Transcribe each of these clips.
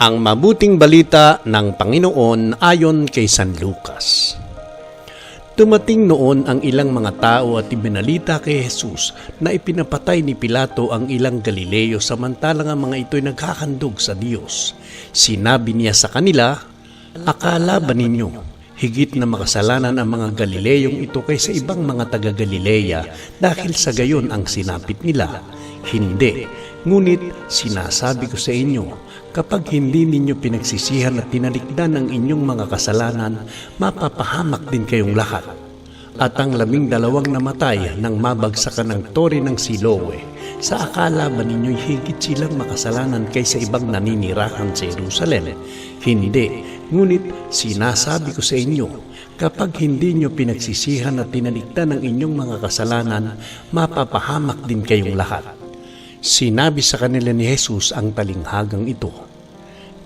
Ang mabuting balita ng Panginoon ayon kay San Lucas. Dumating noon ang ilang mga tao at ibinalita kay Jesus na ipinapatay ni Pilato ang ilang Galileo samantalang ang mga ito'y nagkakandog sa Diyos. Sinabi niya sa kanila, Akala ba ninyo, higit na makasalanan ang mga Galileyong ito kaysa ibang mga taga-Galileya dahil sa gayon ang sinapit nila? Hindi. Ngunit sinasabi ko sa inyo, kapag hindi ninyo pinagsisihan at tinalikdan ang inyong mga kasalanan, mapapahamak din kayong lahat. At ang labing dalawang namatay nang mabagsakan ng tori ng Siloe, sa akala ba ninyo'y higit silang makasalanan kaysa ibang naninirahan sa Jerusalem? Hindi. Ngunit sinasabi ko sa inyo, kapag hindi nyo pinagsisihan at tinalikdan ang inyong mga kasalanan, mapapahamak din kayong lahat. Sinabi sa kanila ni Jesus ang talinghagang ito.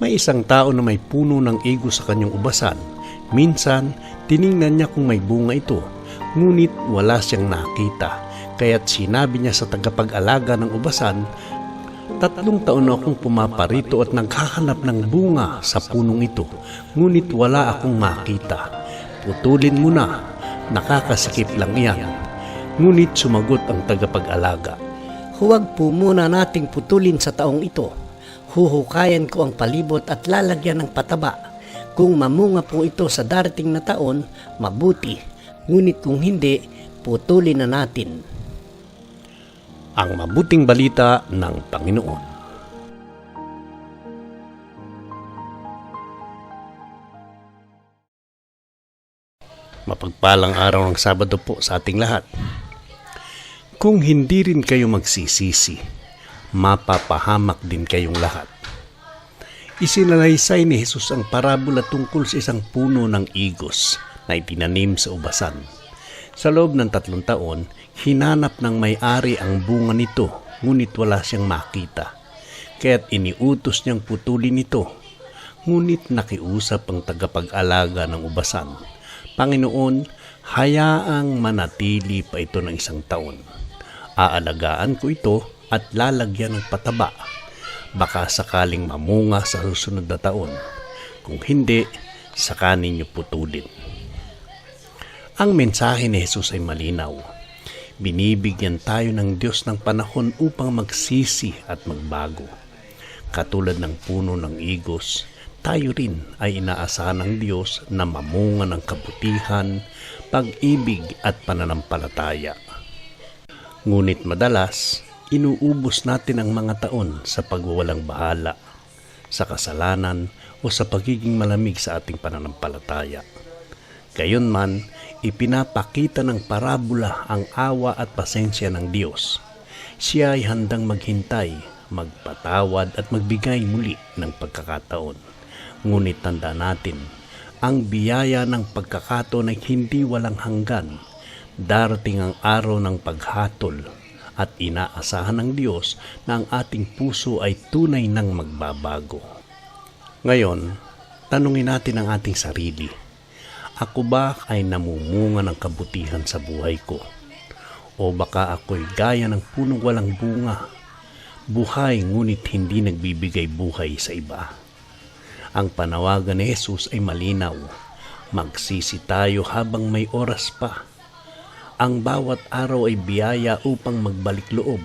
May isang tao na may puno ng igo sa kanyang ubasan. Minsan, tiningnan niya kung may bunga ito, ngunit wala siyang nakita. Kaya't sinabi niya sa tagapag-alaga ng ubasan, Tatlong taon na akong pumaparito at naghahanap ng bunga sa punong ito, ngunit wala akong makita. Putulin mo na, nakakasikip lang iyan. Ngunit sumagot ang tagapag-alaga. Huwag po muna nating putulin sa taong ito. Huhukayan ko ang palibot at lalagyan ng pataba. Kung mamunga po ito sa darating na taon, mabuti. Ngunit kung hindi, putulin na natin. ang mabuting balita ng Panginoon. Mapagpalang araw ng Sabado po sa ating lahat. Kung hindi rin kayo magsisisi, mapapahamak din kayong lahat. Isinalaysay ni Jesus ang parabola tungkol sa isang puno ng igos na itinanim sa ubasan. Sa loob ng tatlong taon, hinanap ng may-ari ang bunga nito, ngunit wala siyang makita. Kaya't iniutos niyang putulin ito. Ngunit nakiusap ang tagapag-alaga ng ubasan. Panginoon, hayaang manatili pa ito ng isang taon. Aalagaan ko ito at lalagyan ng pataba. Baka sakaling mamunga sa susunod na taon. Kung hindi, saka ninyo putulin. Ang mensahe ni Jesus ay malinaw. Binibigyan tayo ng Diyos ng panahon upang magsisi at magbago. Katulad ng puno ng igos, tayo rin ay inaasahan ng Diyos na mamunga ng kabutihan, pag-ibig at pananampalataya. Ngunit madalas, inuubos natin ang mga taon sa pagwawalang bahala, sa kasalanan o sa pagiging malamig sa ating pananampalataya. Gayunman, ipinapakita ng parabola ang awa at pasensya ng Diyos. Siya ay handang maghintay, magpatawad at magbigay muli ng pagkakataon. Ngunit tanda natin, ang biyaya ng pagkakataon ay hindi walang hanggan. Darating ang araw ng paghatol at inaasahan ng Diyos na ang ating puso ay tunay nang magbabago. Ngayon, tanungin natin ang ating sarili. Ako ba ay namumunga ng kabutihan sa buhay ko? O baka ako'y gaya ng punong walang bunga, buhay ngunit hindi nagbibigay buhay sa iba? Ang panawagan ni Jesus ay malinaw. Magsisi tayo habang may oras pa. Ang bawat araw ay biyaya upang magbalik loob,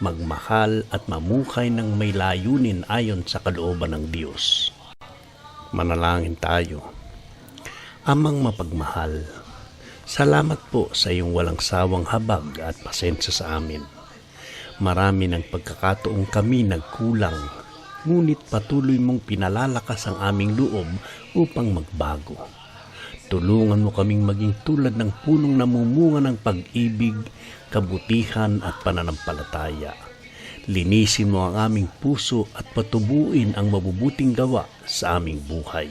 magmahal at mamukay ng may layunin ayon sa kalooban ng Diyos. Manalangin tayo. Amang mapagmahal, salamat po sa iyong walang sawang habag at pasensya sa amin. Marami ng pagkakataong kami nagkulang, ngunit patuloy mong pinalalakas ang aming loob upang magbago. Tulungan mo kaming maging tulad ng punong namumunga ng pag-ibig, kabutihan at pananampalataya. Linisin mo ang aming puso at patubuin ang mabubuting gawa sa aming buhay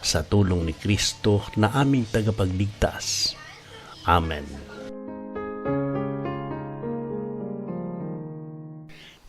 sa tulong ni Kristo na aming tagapagligtas. Amen.